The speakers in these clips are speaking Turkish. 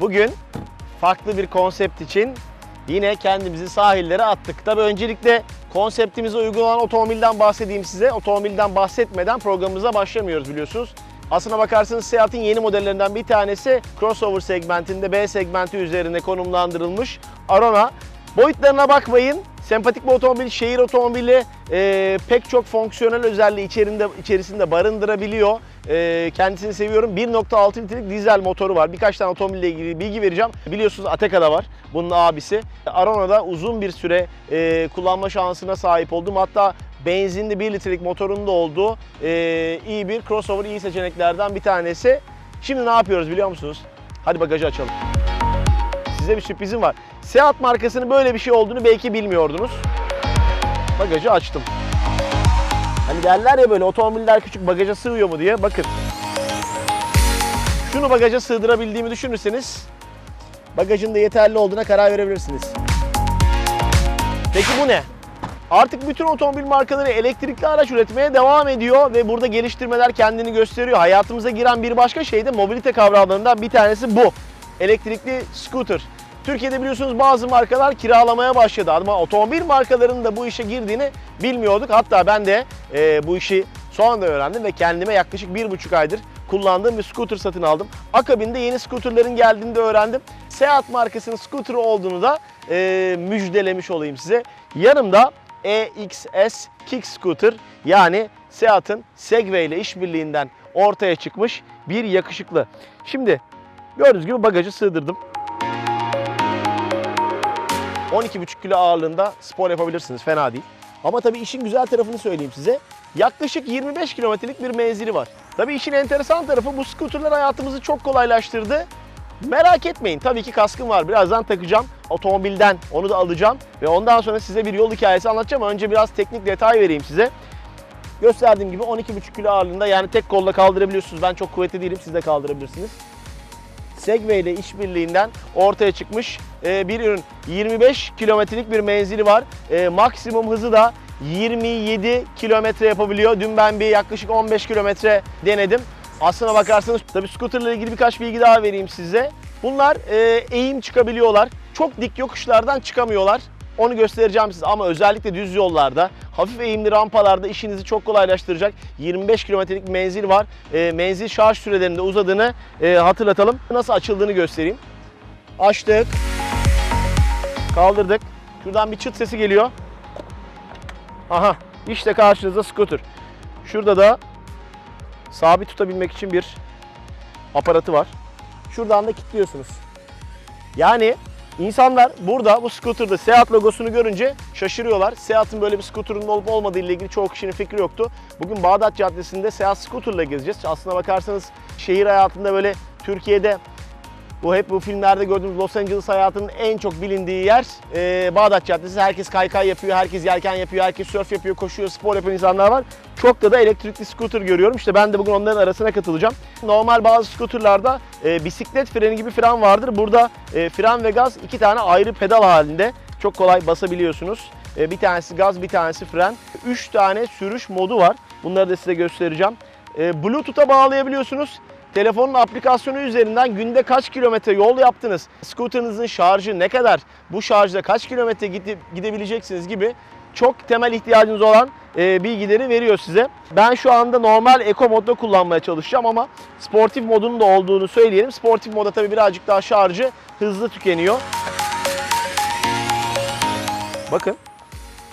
Bugün farklı bir konsept için yine kendimizi sahillere attık. Tabii öncelikle konseptimize uygun olan otomobilden bahsedeyim size. Otomobilden bahsetmeden programımıza başlamıyoruz biliyorsunuz. Aslına bakarsanız Seat'in yeni modellerinden bir tanesi crossover segmentinde B segmenti üzerine konumlandırılmış Arona. Boyutlarına bakmayın. Sempatik bir otomobil, şehir otomobili e, pek çok fonksiyonel özelliği içerisinde, içerisinde barındırabiliyor. E, kendisini seviyorum. 1.6 litrelik dizel motoru var. Birkaç tane otomobille ilgili bilgi vereceğim. Biliyorsunuz Ateka'da var. Bunun abisi. Arona'da uzun bir süre e, kullanma şansına sahip oldum. Hatta benzinli 1 litrelik motorun da olduğu e, iyi bir crossover iyi seçeneklerden bir tanesi. Şimdi ne yapıyoruz biliyor musunuz? Hadi bagajı açalım. Size bir sürprizim var. Seat markasının böyle bir şey olduğunu belki bilmiyordunuz. Bagajı açtım. Hani derler ya böyle otomobiller küçük bagaja sığıyor mu diye. Bakın. Şunu bagaja sığdırabildiğimi düşünürseniz bagajın da yeterli olduğuna karar verebilirsiniz. Peki bu ne? Artık bütün otomobil markaları elektrikli araç üretmeye devam ediyor ve burada geliştirmeler kendini gösteriyor. Hayatımıza giren bir başka şey de mobilite kavramlarından bir tanesi bu. Elektrikli scooter. Türkiye'de biliyorsunuz bazı markalar kiralamaya başladı ama otomobil markalarının da bu işe girdiğini bilmiyorduk. Hatta ben de e, bu işi son anda öğrendim ve kendime yaklaşık bir buçuk aydır kullandığım bir scooter satın aldım. Akabinde yeni scooterların geldiğini de öğrendim. Seat markasının scooter'ı olduğunu da e, müjdelemiş olayım size. Yanımda EXS Kick Scooter yani Seat'ın Segway ile işbirliğinden ortaya çıkmış bir yakışıklı. Şimdi gördüğünüz gibi bagajı sığdırdım. 12,5 kilo ağırlığında spor yapabilirsiniz. Fena değil. Ama tabii işin güzel tarafını söyleyeyim size. Yaklaşık 25 kilometrelik bir menzili var. Tabii işin enteresan tarafı bu skuterler hayatımızı çok kolaylaştırdı. Merak etmeyin tabii ki kaskım var. Birazdan takacağım. Otomobilden onu da alacağım. Ve ondan sonra size bir yol hikayesi anlatacağım. Önce biraz teknik detay vereyim size. Gösterdiğim gibi 12,5 kilo ağırlığında yani tek kolla kaldırabiliyorsunuz. Ben çok kuvvetli değilim siz de kaldırabilirsiniz. Segway ile işbirliğinden ortaya çıkmış e, bir ürün. 25 kilometrelik bir menzili var. E, maksimum hızı da 27 kilometre yapabiliyor. Dün ben bir yaklaşık 15 kilometre denedim. Aslına bakarsanız tabii scooterla ilgili birkaç bilgi daha vereyim size. Bunlar e, eğim çıkabiliyorlar. Çok dik yokuşlardan çıkamıyorlar. Onu göstereceğim size ama özellikle düz yollarda, hafif eğimli rampalarda işinizi çok kolaylaştıracak 25 kilometrelik menzil var. E, menzil şarj sürelerinde uzadığını e, hatırlatalım. Nasıl açıldığını göstereyim. Açtık. Kaldırdık. Şuradan bir çıt sesi geliyor. Aha işte karşınızda scooter. Şurada da sabit tutabilmek için bir aparatı var. Şuradan da kilitliyorsunuz. Yani insanlar burada bu scooter'da Seat logosunu görünce şaşırıyorlar. Seat'ın böyle bir scooter'ın olup olmadığı ile ilgili çoğu kişinin fikri yoktu. Bugün Bağdat Caddesi'nde Seat scooter'la gezeceğiz. Aslına bakarsanız şehir hayatında böyle Türkiye'de bu hep bu filmlerde gördüğümüz Los Angeles hayatının en çok bilindiği yer e, Bağdat Caddesi. Herkes kaykay yapıyor, herkes yelken yapıyor, herkes surf yapıyor, koşuyor, spor yapan insanlar var. Çok da da elektrikli scooter görüyorum. İşte ben de bugün onların arasına katılacağım. Normal bazı scooterlarda e, bisiklet freni gibi fren vardır. Burada e, fren ve gaz iki tane ayrı pedal halinde. Çok kolay basabiliyorsunuz. E, bir tanesi gaz, bir tanesi fren. Üç tane sürüş modu var. Bunları da size göstereceğim. E, Bluetooth'a bağlayabiliyorsunuz. Telefonun aplikasyonu üzerinden günde kaç kilometre yol yaptınız, scooterınızın şarjı ne kadar, bu şarjda kaç kilometre gidebileceksiniz gibi çok temel ihtiyacınız olan e, bilgileri veriyor size. Ben şu anda normal Eco modda kullanmaya çalışacağım ama sportif modunun da olduğunu söyleyelim. Sportif moda tabii birazcık daha şarjı hızlı tükeniyor. Bakın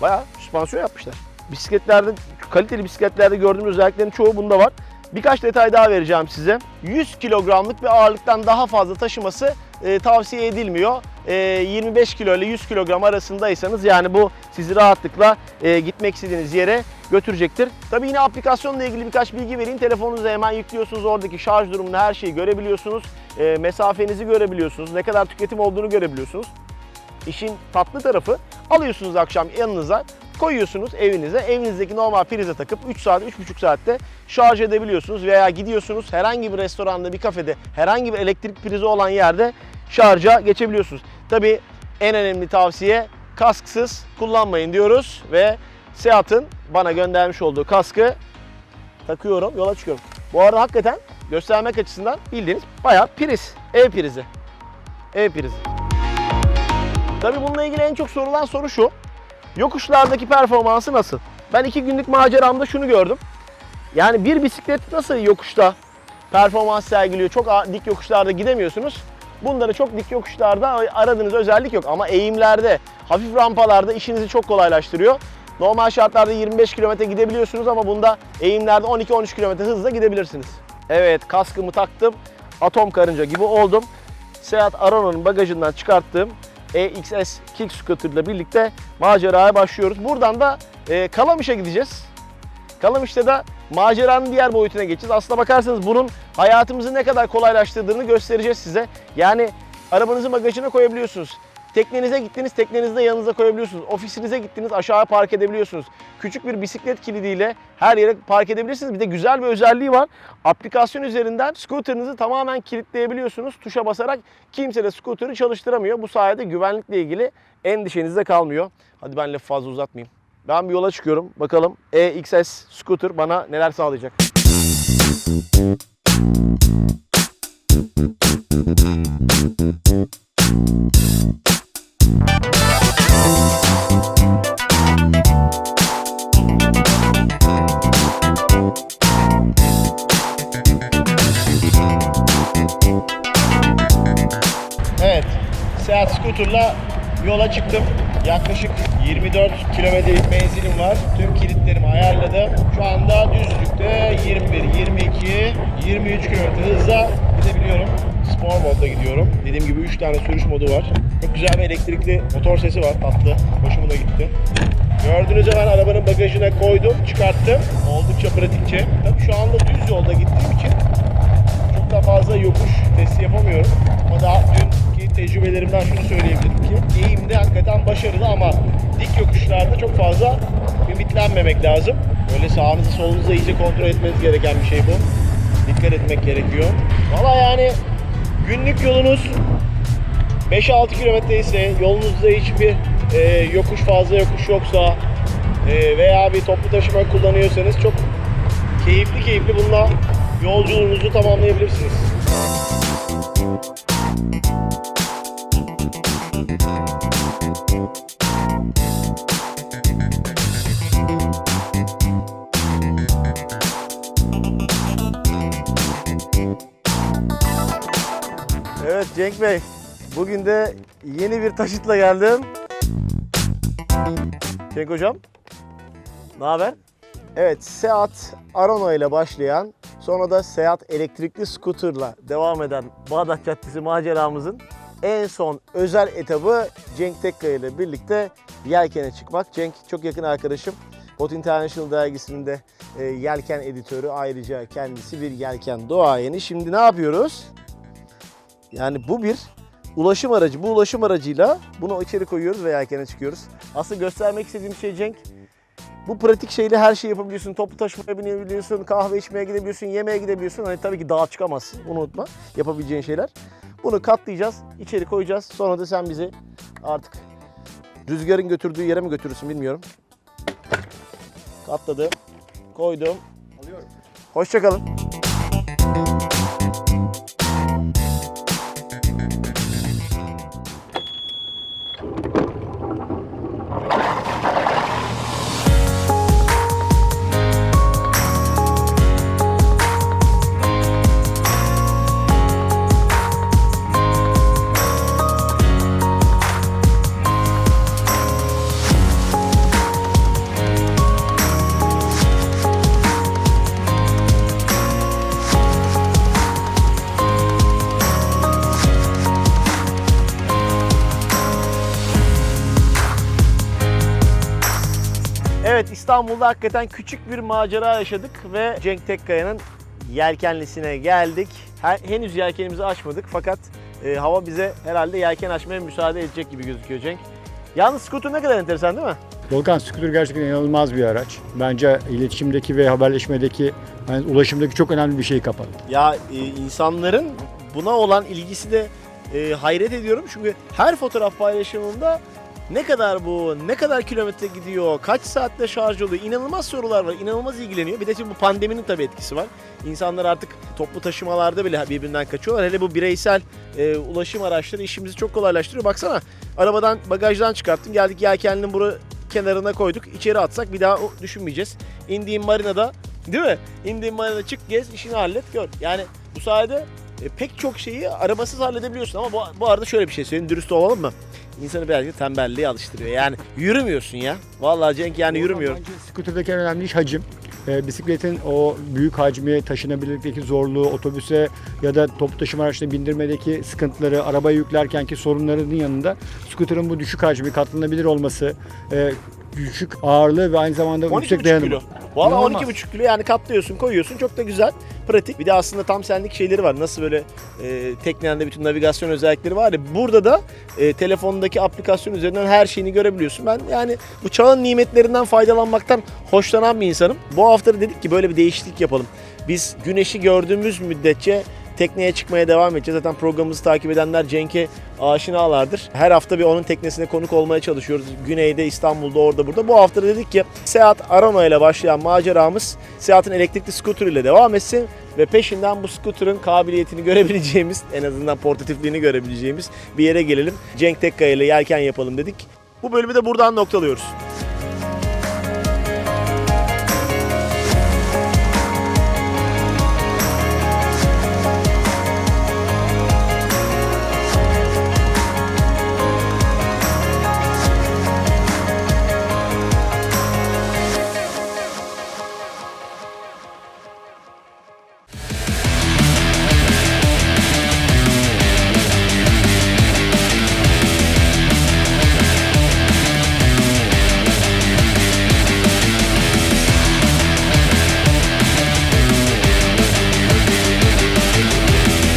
bayağı süspansiyon yapmışlar. Bisikletlerde, kaliteli bisikletlerde gördüğümüz özelliklerin çoğu bunda var. Birkaç detay daha vereceğim size. 100 kilogramlık bir ağırlıktan daha fazla taşıması e, tavsiye edilmiyor. E, 25 kilo ile 100 kilogram arasındaysanız yani bu sizi rahatlıkla e, gitmek istediğiniz yere götürecektir. Tabii yine aplikasyonla ilgili birkaç bilgi vereyim. Telefonunuza hemen yüklüyorsunuz. Oradaki şarj durumunu her şeyi görebiliyorsunuz. E, mesafenizi görebiliyorsunuz. Ne kadar tüketim olduğunu görebiliyorsunuz. İşin tatlı tarafı alıyorsunuz akşam yanınıza koyuyorsunuz evinize. Evinizdeki normal prize takıp 3 saat, 3,5 saatte şarj edebiliyorsunuz. Veya gidiyorsunuz herhangi bir restoranda, bir kafede, herhangi bir elektrik prizi olan yerde şarja geçebiliyorsunuz. Tabi en önemli tavsiye kasksız kullanmayın diyoruz ve Seat'ın bana göndermiş olduğu kaskı takıyorum, yola çıkıyorum. Bu arada hakikaten göstermek açısından bildiğiniz bayağı priz, ev prizi. ev prizi. Tabii bununla ilgili en çok sorulan soru şu. Yokuşlardaki performansı nasıl? Ben iki günlük maceramda şunu gördüm. Yani bir bisiklet nasıl yokuşta performans sergiliyor? Çok dik yokuşlarda gidemiyorsunuz. Bunda da çok dik yokuşlarda aradığınız özellik yok. Ama eğimlerde, hafif rampalarda işinizi çok kolaylaştırıyor. Normal şartlarda 25 km gidebiliyorsunuz ama bunda eğimlerde 12-13 km hızla gidebilirsiniz. Evet kaskımı taktım. Atom karınca gibi oldum. Seat Arono'nun bagajından çıkarttığım EXS Kick Scooter ile birlikte maceraya başlıyoruz. Buradan da e, Kalamış'a gideceğiz. Kalamış'ta da maceranın diğer boyutuna geçeceğiz. Aslına bakarsanız bunun hayatımızı ne kadar kolaylaştırdığını göstereceğiz size. Yani arabanızın bagajına koyabiliyorsunuz. Teknenize gittiniz, teknenizi de yanınıza koyabiliyorsunuz. Ofisinize gittiniz, aşağıya park edebiliyorsunuz. Küçük bir bisiklet kilidiyle her yere park edebilirsiniz. Bir de güzel bir özelliği var. Aplikasyon üzerinden scooter'ınızı tamamen kilitleyebiliyorsunuz. Tuşa basarak kimse de scooter'ı çalıştıramıyor. Bu sayede güvenlikle ilgili endişeniz de kalmıyor. Hadi ben lafı fazla uzatmayayım. Ben bir yola çıkıyorum. Bakalım EXS scooter bana neler sağlayacak. Evet, Scooter'la yola çıktım. Yaklaşık 24 kilometrelik menzilim var. Tüm kilitlerimi ayarladım. Şu anda düzlükte 21, 22, 23 kilometre hızla gidebiliyorum. Spor modda gidiyorum. Dediğim gibi 3 tane sürüş modu var. Çok güzel bir elektrikli motor sesi var tatlı. Hoşuma da gitti. Gördüğünüz hemen arabanın bagajına koydum, çıkarttım. Oldukça pratikçe. Tabii şu anda düz yolda gittiğim için çok da fazla yokuş testi yapamıyorum. Ama daha dünkü tecrübelerimden şunu söyleyebilirim ki eğimde hakikaten başarılı ama dik yokuşlarda çok fazla ümitlenmemek lazım. Böyle sağınızı solunuzu iyice kontrol etmeniz gereken bir şey bu. Dikkat etmek gerekiyor. Valla yani günlük yolunuz 5-6 kilometre ise yolunuzda hiçbir e, yokuş fazla yokuş yoksa e, veya bir toplu taşıma kullanıyorsanız çok keyifli keyifli bununla yolculuğunuzu tamamlayabilirsiniz. Cenk Bey, bugün de yeni bir taşıtla geldim. Cenk Hocam, ne haber? Evet, Seat Arona ile başlayan, sonra da Seat elektrikli scooterla devam eden Bağdat Caddesi maceramızın en son özel etabı Cenk Tekkaya ile birlikte yelkene çıkmak. Cenk çok yakın arkadaşım. Bot International dergisinin de e, yelken editörü ayrıca kendisi bir yelken doğayeni. Şimdi ne yapıyoruz? Yani bu bir ulaşım aracı. Bu ulaşım aracıyla bunu içeri koyuyoruz ve yelkene çıkıyoruz. Aslında göstermek istediğim şey Cenk, bu pratik şeyle her şeyi yapabiliyorsun. Toplu taşımaya binebiliyorsun, kahve içmeye gidebiliyorsun, yemeğe gidebiliyorsun. Hani tabii ki dağa çıkamazsın. Bunu unutma. Yapabileceğin şeyler. Bunu katlayacağız, içeri koyacağız. Sonra da sen bizi artık rüzgarın götürdüğü yere mi götürürsün bilmiyorum. Katladım, koydum. Alıyorum. Hoşçakalın. İstanbul'da hakikaten küçük bir macera yaşadık ve Cenk Tekkaya'nın yelkenlisine geldik. Henüz yelkenimizi açmadık fakat e, hava bize herhalde yelken açmaya müsaade edecek gibi gözüküyor Cenk. Yalnız scooter ne kadar enteresan değil mi? Volkan Scooter gerçekten inanılmaz bir araç. Bence iletişimdeki ve haberleşmedeki, yani ulaşımdaki çok önemli bir şeyi kapadı. Ya e, insanların buna olan ilgisi de e, hayret ediyorum çünkü her fotoğraf paylaşımında Ne kadar bu? Ne kadar kilometre gidiyor? Kaç saatte şarj oluyor? İnanılmaz sorular var. İnanılmaz ilgileniyor. Bir de şimdi bu pandeminin tabii etkisi var. İnsanlar artık toplu taşımalarda bile birbirinden kaçıyorlar. Hele bu bireysel e, ulaşım araçları işimizi çok kolaylaştırıyor. Baksana arabadan bagajdan çıkarttım. Geldik yelkenlinin bura kenarına koyduk. İçeri atsak bir daha düşünmeyeceğiz. İndiğim marinada değil mi? İndiğim marinada çık gez işini hallet gör. Yani bu sayede e, pek çok şeyi arabasız halledebiliyorsun ama bu, bu arada şöyle bir şey söyleyeyim dürüst olalım mı? İnsanı birazcık tembelliğe alıştırıyor. Yani yürümüyorsun ya. Vallahi Cenk yani yürümüyorum. Bence skuterdaki en önemli iş hacim. Ee, bisikletin o büyük hacmi, taşınabilirlikteki zorluğu, otobüse ya da toplu taşıma araçlarına bindirmedeki sıkıntıları, arabaya yüklerkenki sorunlarının yanında skuterın bu düşük hacmi, katlanabilir olması, e, düşük ağırlığı ve aynı zamanda 12,5 yüksek dayanımı. kilo. Valla İnanılmaz. 12,5 kilo yani katlıyorsun koyuyorsun çok da güzel pratik. Bir de aslında tam senlik şeyleri var. Nasıl böyle e, teknende bütün navigasyon özellikleri var ya. Burada da e, telefondaki aplikasyon üzerinden her şeyini görebiliyorsun. Ben yani bu çağın nimetlerinden faydalanmaktan hoşlanan bir insanım. Bu hafta da dedik ki böyle bir değişiklik yapalım. Biz güneşi gördüğümüz müddetçe tekneye çıkmaya devam edeceğiz. Zaten programımızı takip edenler Cenk'e aşinalardır. Her hafta bir onun teknesine konuk olmaya çalışıyoruz. Güneyde, İstanbul'da, orada burada. Bu hafta da dedik ki Seat Arona ile başlayan maceramız Seat'in elektrikli scooter ile devam etsin ve peşinden bu scooter'ın kabiliyetini görebileceğimiz, en azından portatifliğini görebileceğimiz bir yere gelelim. Cenk Tekkaya ile yelken yapalım dedik. Bu bölümü de buradan noktalıyoruz.